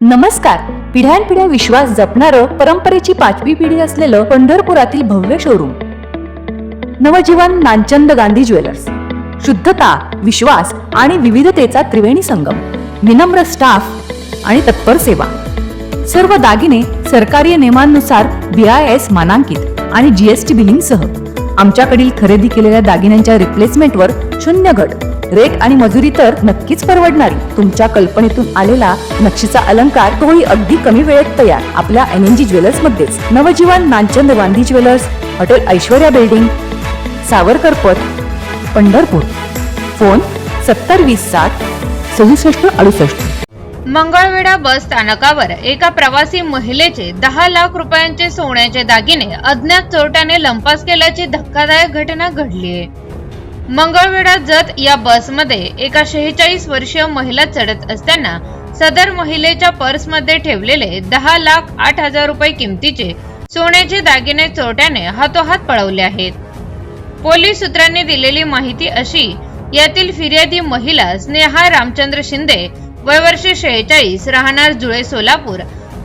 नमस्कार. पिढ्यानपिढ्या विश्वास जपणारं परंपरेची पाचवी पिढी असलेलं पंढरपुरातील भव्य शोरूम नवजीवन नानचंद गांधी ज्वेलर्स. शुद्धता विश्वास आणि विविधतेचा त्रिवेणी संगम. विनम्र स्टाफ आणि तत्पर सेवा. सर्व दागिने सरकारी नियमांनुसार बी आय एस मानांकित आणि जीएसटी बिलिंग आमच्याकडील खरेदी केलेल्या दागिन्यांच्या रिप्लेसमेंटवर शून्य घट रेट आणि मजुरी तर नक्कीच परवडणारी. तुमच्या कल्पनेतून आलेला नक्षीचा अलंकार तोही अगदी कमी वेळेत तयार. आपल्या एन एन जी ज्वेलर्स मध्येच. Navjivan Nanchand Gandhi jewellers hotel Aishwarya building Savarkar Path Pandharpur. Phone सत्तर वीस साठ सदुसष्ट अडुसष्ट. मंगळवेढा बस स्थानकावर एका प्रवासी महिलेचे दहा लाख रुपयांचे सोन्याचे दागिने अज्ञात चोरट्याने लंपास केल्याची धक्कादायक घटना घडली आहे मंगळवेढा जत या बसमध्ये एका शेहेचाळीस वर्षीय महिला चढत असताना सदर महिलेच्या पर्समध्ये ठेवलेले दहा लाख आठ हजार रुपये किमतीचे सोन्याचे दागिने चोरट्याने हातोहात पळवले आहेत. पोलीस सूत्रांनी दिलेली माहिती अशी यातील फिर्यादी महिला स्नेहा रामचंद्र शिंदे वयवर्ष शेहेचाळीस राहणार जुळे सोलापूर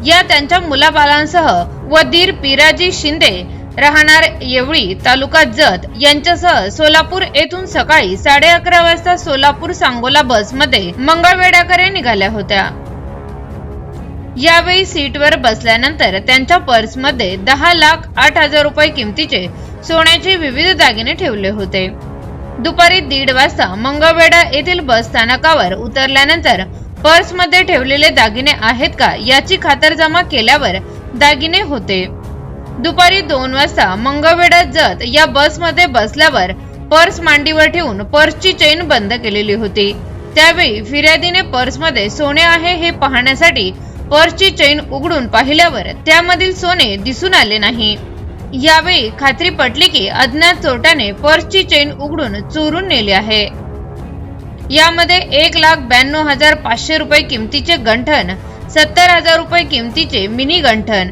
या त्यांच्या मुलाबालांसह व धीर पिराजी शिंदे राहणार येवळी तालुका जत यांच्यासह सोलापूर येथून सकाळी साडे अकरा वाजता सोलापूर सांगोला बसमध्ये मंगळवेड्याकडे निघाल्या होत्या. यावेळी सीटवर बसल्यानंतर त्यांच्या पर्समध्ये दहा लाख आठ हजार रुपये किमतीचे सोन्याचे विविध दागिने ठेवले होते. दुपारी दीड वाजता मंगळवेढा येथील बस स्थानकावर उतरल्यानंतर पर्समध्ये ठेवलेले दागिने आहेत का याची खातरजमा केल्यावर दागिने होते. दुपारी दोन वाजता मंगळवेढा जत या बसमध्ये बसल्यावर पर्स मांडीवर ठेवून पर्सची चेन बंद केलेली होती. त्यावेळी फिर्यादीने पर्समध्ये सोने आहे हे पाहण्यासाठी पर्सची चेन उघडून पाहिल्यावर त्यामधील सोने दिसून आले नाही. यावेळी खात्री पटली की अज्ञात चोरट्याने पर्सची चेन उघडून चोरून नेली आहे. यामध्ये एक लाख ब्याण्णव हजार पाचशे रुपये किमतीचे गंठन सत्तर हजार रुपये किमतीचे मिनी गंठन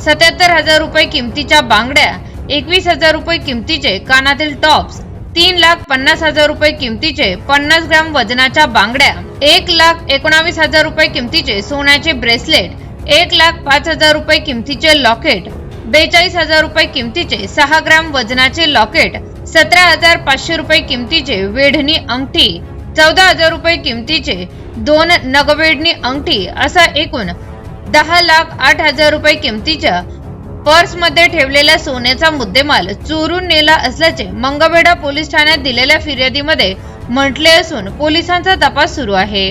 सत्याहत्तर हजार रुपये किमतीच्या बांगड्या एकवीस हजार रुपये किमतीचे कानातील टॉप्स तीन लाख पन्नास हजार रुपये किमतीचे पन्नास ग्राम वजनाच्या बांगड्या एक लाख एकोणावीस हजार रुपये किमतीचे सोन्याचे ब्रेसलेट एक लाख पाच हजार रुपये किमतीचे लॉकेट बेचाळीस हजार रुपये किमतीचे सहा ग्राम वजनाचे लॉकेट सतरा हजार पाचशे रुपये किमतीचे वेढणी अंगठी चौदा हजार रुपये किमतीचे दोन नगवेढणी अंगठी असा एकूण दहा लाख आठ हजार रुपये किमतीच्या पर्समध्ये ठेवलेल्या सोन्याचा मुद्देमाल चोरून नेला असल्याचे मंगळवेढा पोलीस ठाण्यात दिलेल्या फिर्यादीमध्ये म्हटले असून पोलिसांचा तपास सुरू आहे.